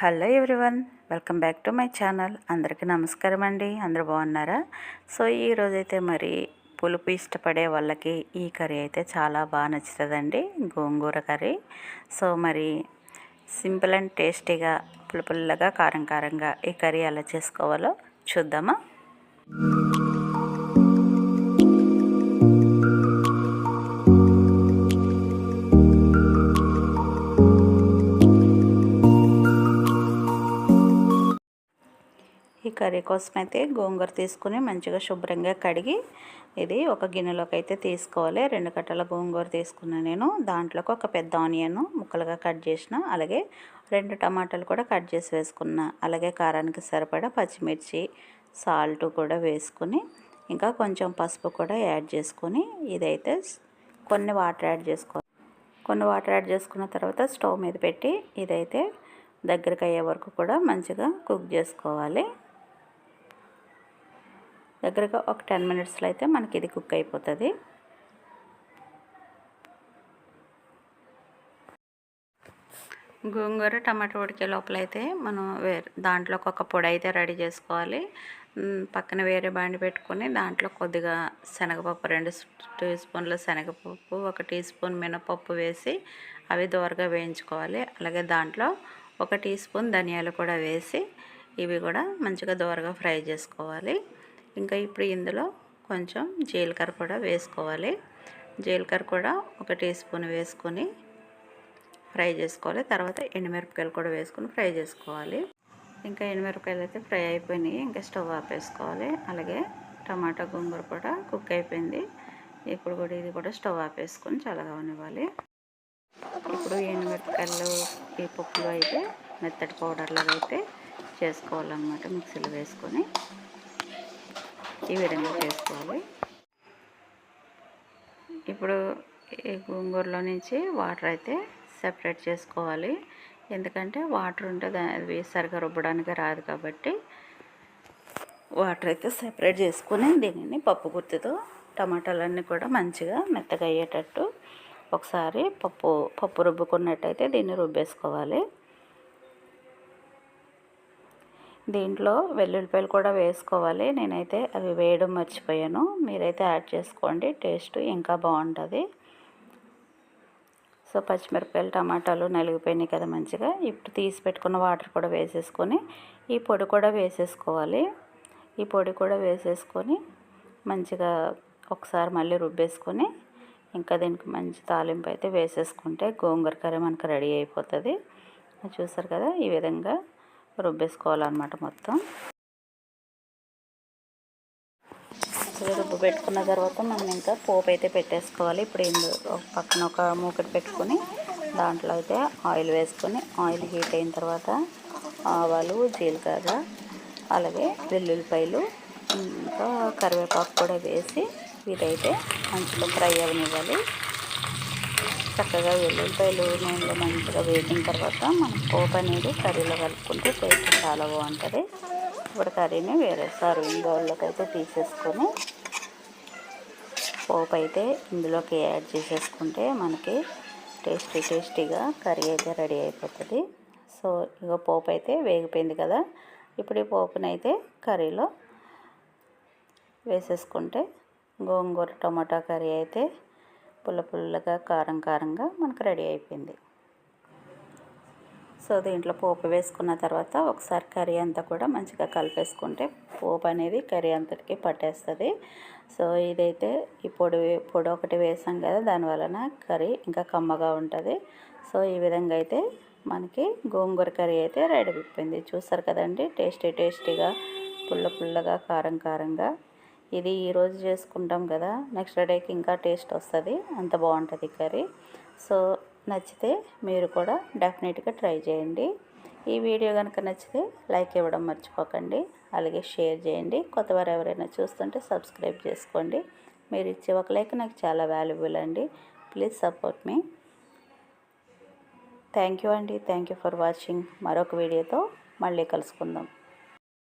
Hello everyone welcome back to my channel. అందరికీ నమస్కారం అండి. అందరూ బాగున్నారా? సో ఈరోజైతే మరి పులుపు ఇష్టపడే వాళ్ళకి ఈ కర్రీ అయితే చాలా బాగా నచ్చుతుందండి గోంగూర కర్రీ. సో మరి సింపుల్ అండ్ టేస్టీగా పులుపుల్లగా కారం కారంగా ఈ కర్రీ ఎలా చేసుకోవాలో చూద్దామా? కర్రీ కోసం అయితే గోంగూర తీసుకుని మంచిగా శుభ్రంగా కడిగి ఇది ఒక గిన్నెలోకి అయితే తీసుకోవాలి. రెండు కట్టల గోంగూర తీసుకున్నాను నేను. దాంట్లోకి ఒక పెద్ద ఆనియన్ ముక్కలుగా కట్ చేసిన అలాగే రెండు టమాటాలు కూడా కట్ చేసి వేసుకున్న. అలాగే కారానికి సరిపడా పచ్చిమిర్చి సాల్ట్ కూడా వేసుకుని ఇంకా కొంచెం పసుపు కూడా యాడ్ చేసుకొని ఇదైతే కొన్ని వాటర్ యాడ్ చేసుకోవాలి. కొన్ని వాటర్ యాడ్ చేసుకున్న తర్వాత స్టవ్ మీద పెట్టి ఇదైతే దగ్గరికి అయ్యే వరకు కూడా మంచిగా కుక్ చేసుకోవాలి. దగ్గరగా ఒక టెన్ మినిట్స్లో అయితే మనకి ఇది కుక్ అయిపోతుంది. గోంగూర టమాటో ఉడికే లోపల అయితే మనం వేరే దాంట్లోకి ఒక పొడి అయితే రెడీ చేసుకోవాలి. పక్కన వేరే బాండి పెట్టుకొని దాంట్లో కొద్దిగా శనగపప్పు రెండు టీ స్పూన్ల శనగపప్పు ఒక టీ స్పూన్ మినపప్పు వేసి అవి దోరగా వేయించుకోవాలి. అలాగే దాంట్లో ఒక టీ స్పూన్ ధనియాలు కూడా వేసి ఇవి కూడా మంచిగా దోరగా ఫ్రై చేసుకోవాలి. ఇంకా ఇప్పుడు ఇందులో కొంచెం జీలకర్ర కూడా వేసుకోవాలి. జీలకర్ర కూడా ఒక టీ స్పూన్ వేసుకొని ఫ్రై చేసుకోవాలి. తర్వాత ఎండుమిరపకాయలు కూడా వేసుకొని ఫ్రై చేసుకోవాలి. ఇంకా ఎండుమిరపకాయలు అయితే ఫ్రై అయిపోయినాయి. ఇంకా స్టవ్ ఆపేసుకోవాలి అలాగే టమాటా గోంగూర కూడా కుక్ అయిపోయింది. ఇప్పుడు కూడా ఇది కూడా స్టవ్ ఆపేసుకొని చల్లగా ఉనివ్వాలి ఇప్పుడు ఎండుమిరపకాయలు ఈ పప్పులు అయితే మెత్తటి పౌడర్లాగా అయితే చేసుకోవాలన్నమాట మిక్సీలో వేసుకొని. ఈ విధంగా చేసుకోవాలి. ఇప్పుడు ఈ గోంగూరలో నుంచి వాటర్ అయితే సెపరేట్ చేసుకోవాలి. ఎందుకంటే వాటర్ ఉంటే అది సరిగా రుబ్బడానికి రాదు కాబట్టి వాటర్ అయితే సెపరేట్ చేసుకుని దీనిని పప్పు గుర్తుతో టమాటాలన్నీ కూడా మంచిగా మెత్తగా అయ్యేటట్టు ఒకసారి పప్పు పప్పు రుబ్బుకున్నట్టయితే దీన్ని రుబ్బేసుకోవాలి. దీంట్లో వెల్లుల్లిపాయలు కూడా వేసుకోవాలి. నేనైతే అవి వేయడం మర్చిపోయాను. మీరైతే యాడ్ చేసుకోండి. టేస్ట్ ఇంకా బాగుంటుంది. సో పచ్చిమిరపకాయలు టమాటాలు నలిగిపోయినాయి కదా మంచిగా. ఇప్పుడు తీసి పెట్టుకున్న వాటర్ కూడా వేసేసుకొని ఈ పొడి కూడా వేసేసుకోవాలి. ఈ పొడి కూడా వేసేసుకొని మంచిగా ఒకసారి మళ్ళీ రుబ్బేసుకొని ఇంకా దీనికి మంచి తాలింపు అయితే వేసేసుకుంటే గోంగూర కర్రీ మనకు రెడీ అయిపోతుంది. చూసారు కదా ఈ విధంగా రుబ్బేసుకోవాలన్నమాట మొత్తం. రుబ్బు పెట్టుకున్న తర్వాత మనం ఇంకా పోపు అయితే పెట్టేసుకోవాలి. ఇప్పుడు ఇందు పక్కన ఒక మూకటి పెట్టుకొని దాంట్లో అయితే ఆయిల్ వేసుకొని ఆయిల్ హీట్ అయిన తర్వాత ఆవాలు జీలకర్ర అలాగే వెల్లుల్లిపాయలు ఇంకా కరివేపాకు కూడా వేసి ఇదైతే మంచిగా ఫ్రై అవనివ్వాలి. చక్కగా వెల్లుల్లిపాయలు నూనెలో మంచిగా వేగిన తర్వాత మనం పోపు అనేది కర్రీలో కలుపుకుంటే టేస్ట్ చాలా బాగుంటుంది. ఇప్పుడు కర్రీని వేరే సర్వింగ్ బౌల్లోకి అయితే తీసేసుకొని పోపు అయితే ఇందులోకి యాడ్ చేసేసుకుంటే మనకి టేస్టీ టేస్టీగా కర్రీ అయితే రెడీ అయిపోతుంది. సో ఇక పోపు అయితే వేగిపోయింది కదా ఇప్పుడు ఈ పోపునైతే కర్రీలో వేసేసుకుంటే గోంగూర టమాటా కర్రీ అయితే పుల్ల పుల్లగా కారం కారంగా మనకు రెడీ అయిపోయింది. సో దీంట్లో పోపు వేసుకున్న తర్వాత ఒకసారి కర్రీ అంతా కూడా మంచిగా కలిపేసుకుంటే పోపు అనేది కర్రీ అంతటికి పట్టేస్తుంది. సో ఇదైతే ఈ పొడి పొడి ఒకటి వేసాం కదా దానివలన కర్రీ ఇంకా కమ్మగా ఉంటుంది. సో ఈ విధంగా అయితే మనకి గోంగూర కర్రీ అయితే రెడీ అయిపోయింది. చూస్తారు కదండి టేస్టీ టేస్టీగా పుల్ల పుల్లగా కారం కారంగా ఇది ఈరోజు చేసుకుంటాం కదా. నెక్స్ట్ డేకి ఇంకా టేస్ట్ వస్తుంది. అంత బాగుంటుంది కర్రీ. సో నచ్చితే మీరు కూడా డెఫినెట్గా ట్రై చేయండి. ఈ వీడియో కనుక నచ్చితే లైక్ ఇవ్వడం మర్చిపోకండి. అలాగే షేర్ చేయండి. కొత్తవారు ఎవరైనా చూస్తుంటే సబ్స్క్రైబ్ చేసుకోండి. మీరు ఇచ్చే ఒక లైక్ నాకు చాలా వాల్యుబుల్ అండి. ప్లీజ్ సపోర్ట్ మీ థ్యాంక్ యూ అండి. థ్యాంక్ యూ ఫర్ వాచింగ్ మరొక వీడియోతో మళ్ళీ కలుసుకుందాం.